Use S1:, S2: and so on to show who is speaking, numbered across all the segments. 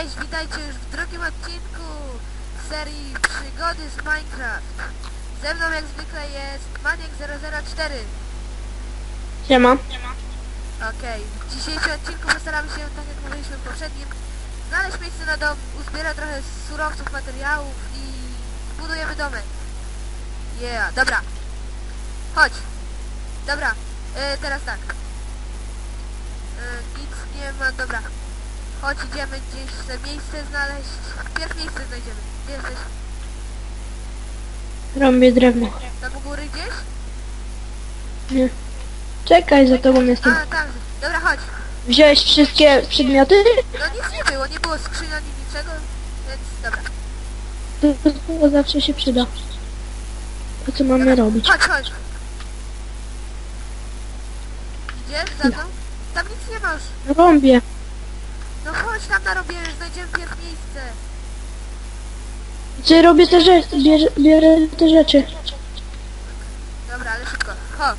S1: witajcie już w drugim odcinku serii Przygody z Minecraft. Ze mną jak zwykle jest Maniek004.
S2: Siema.
S1: Okej, w dzisiejszym odcinku postaramy się, tak jak mówiliśmy w poprzednim, znaleźć miejsce na dom, uzbierać trochę surowców, materiałów i zbudujemy domek. Yeah, dobra. Chodź. Dobra, e, teraz tak. E, nic nie ma, dobra. Chodź, idziemy gdzieś sobie miejsce znaleźć. Pierw miejsce znajdziemy. Gdzie jesteś?
S2: Rąbię drewno.
S1: Tam u góry gdzieś?
S2: Nie. Czekaj, za tobą jestem.
S1: A, tam. Dobra, chodź.
S2: Wziąłeś wszystkie przedmioty?
S1: No nic nie było, nie było skrzyni ani niczego, więc dobra.
S2: To, to zawsze się przyda. To co mamy robić?
S1: Chodź, chodź. Idziesz za mną? Tam nic nie ma już.
S2: Rąbię.
S1: Chodź tam narobimy, znajdziemy pierw miejsce.
S2: Czy robię te rzeczy, bierę, bierę te rzeczy.
S1: Dobra, ale szybko. Ho.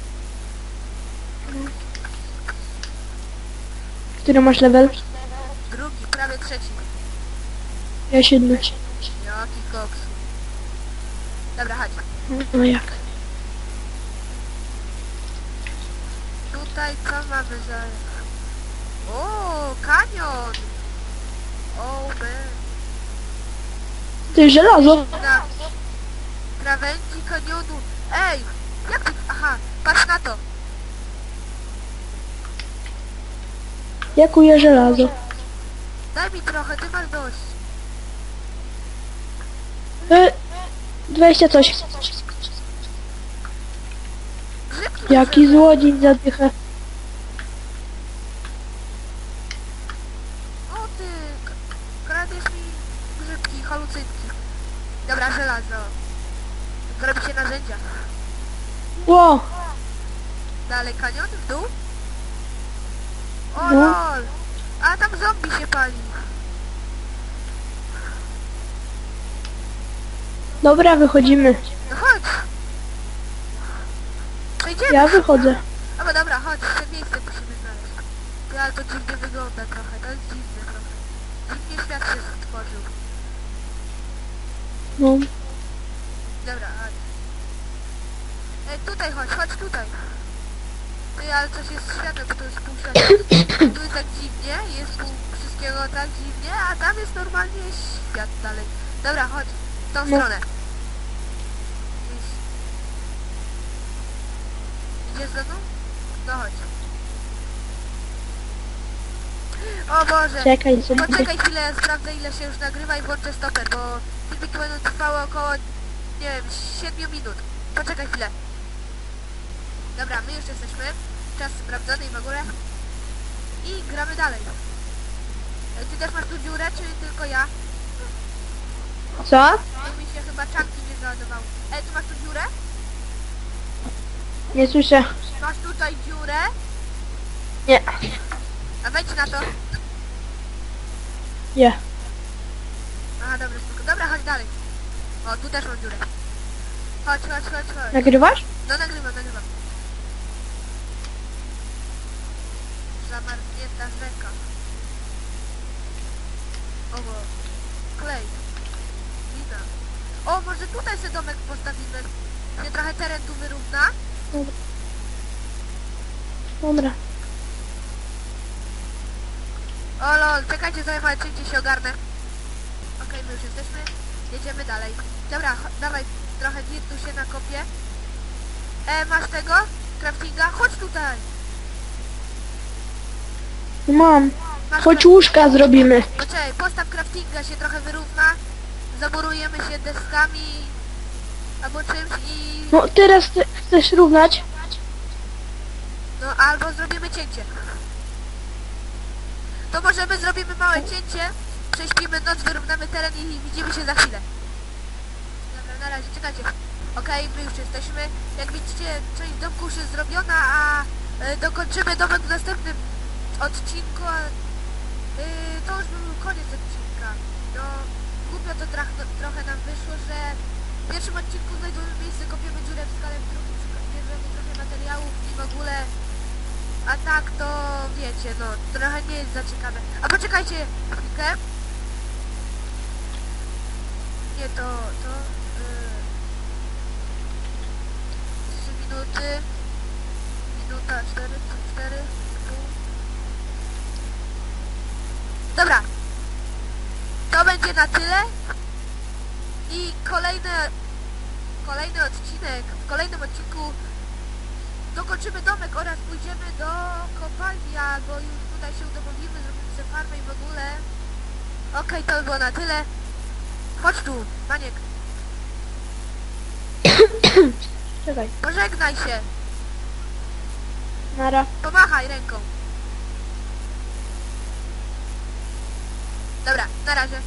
S2: Który masz level?
S1: Drugi, prawie trzeci.
S2: Ja siódmy.
S1: Jaki koks. Dobra, chodź.
S2: No jak?
S1: Tutaj co mamy za... O, kanion! O, man.
S2: Ty żelazo.
S1: Na krawędzi kanionu. Ej, jak ty... Aha, patrz na to.
S2: Jakuję żelazo.
S1: Daj mi trochę, ty masz dość.
S2: E, 20 coś.
S1: Grzybki
S2: Jaki złodziej zadycha.
S1: O ty, k- kradniesz mi halucynki. Dobra, żelazo. Robi się narzędzia.
S2: Ło!
S1: Dalej kanion w dół. O
S2: No.
S1: lol. A tam zombie się pali.
S2: Dobra, wychodzimy.
S1: No chodź. Przejdziemy.
S2: Ja wychodzę.
S1: A bo dobra, chodź, jeszcze miejsce musimy znaleźć. Ale to dziwnie wygląda trochę, to jest dziwne trochę. Dziwnie świat się stworzył.
S2: No.
S1: Dobra, chodź. Ej, tutaj chodź, chodź tutaj. Ty, ale coś jest bo to jest pół. Tu jest tak dziwnie, jest tu wszystkiego tak dziwnie, a tam jest normalnie świat dalej. Dobra, chodź, w tą
S2: No.
S1: stronę. Idziesz ze mną? No chodź. O Boże!
S2: Czekaj.
S1: Poczekaj chwilę, sprawdzę ile się już nagrywa i włączę stoper, bo filmiki będą trwały około, nie wiem, 7 minut. Poczekaj chwilę. Dobra, my już jesteśmy. Czas sprawdzony i w ogóle. I gramy dalej. E, Ty też masz tu dziurę, czy tylko ja?
S2: Co?
S1: Bo mi się chyba czanki nie załadowały. Ej, tu masz tu dziurę?
S2: Nie słyszę.
S1: Masz tutaj dziurę?
S2: Nie.
S1: A wejdź na to.
S2: Nie.
S1: Aha, dobra, spoko. Dobra, chodź dalej. O, tu też mam dziurę. Chodź, chodź, chodź, chodź.
S2: Nagrywasz?
S1: No nagrywam, nagrywam. Zamarznięta rzeka. Owo. Klej. Wina. O, może tutaj sobie domek postawimy. Nie trochę teren tu wyrówna.
S2: Dobra.
S1: O lol, czekajcie, małe czyncie się ogarnę. Okej, my już jesteśmy. Jedziemy dalej. Dobra, dawaj, trochę dirtu się nakopie. E, masz tego? Craftinga? Chodź tutaj.
S2: Mam.
S1: Masz
S2: Chodź łóżka zrobimy.
S1: Poczekaj, postaw craftinga się trochę wyrówna, zamurujemy się deskami albo czymś i...
S2: No teraz ty chcesz równać?
S1: no albo zrobimy cięcie. To możemy zrobimy małe cięcie, prześpimy noc, wyrównamy teren i widzimy się za chwilę. Dobra, na razie, czekajcie. Okej, my już jesteśmy. Jak widzicie, część domku już jest zrobiona, a e, dokończymy domek w następnym odcinku, a Yy, to już by był koniec odcinka. No, głupio to trochę nam wyszło, że w pierwszym odcinku znajdujemy miejsce, kopiemy dziurę w skale, w drugim bierzemy trochę materiałów i w ogóle... A tak to wiecie, no, trochę nie jest za ciekawe. A poczekajcie chwilkę. Nie to, to... Yy, 3 minuty. Minuta 4, 4, pół. Dobra. To będzie na tyle. I kolejny, kolejny odcinek, w kolejnym odcinku dokończymy domek oraz pójdziemy do kopalni, albo już tutaj się udomowimy, zrobimy sobie farmę i w ogóle. Okej, to by było na tyle. Chodź tu, Maniek,
S2: Czekaj.
S1: pożegnaj się,
S2: Nara.
S1: pomachaj ręką. Dobra, na razie.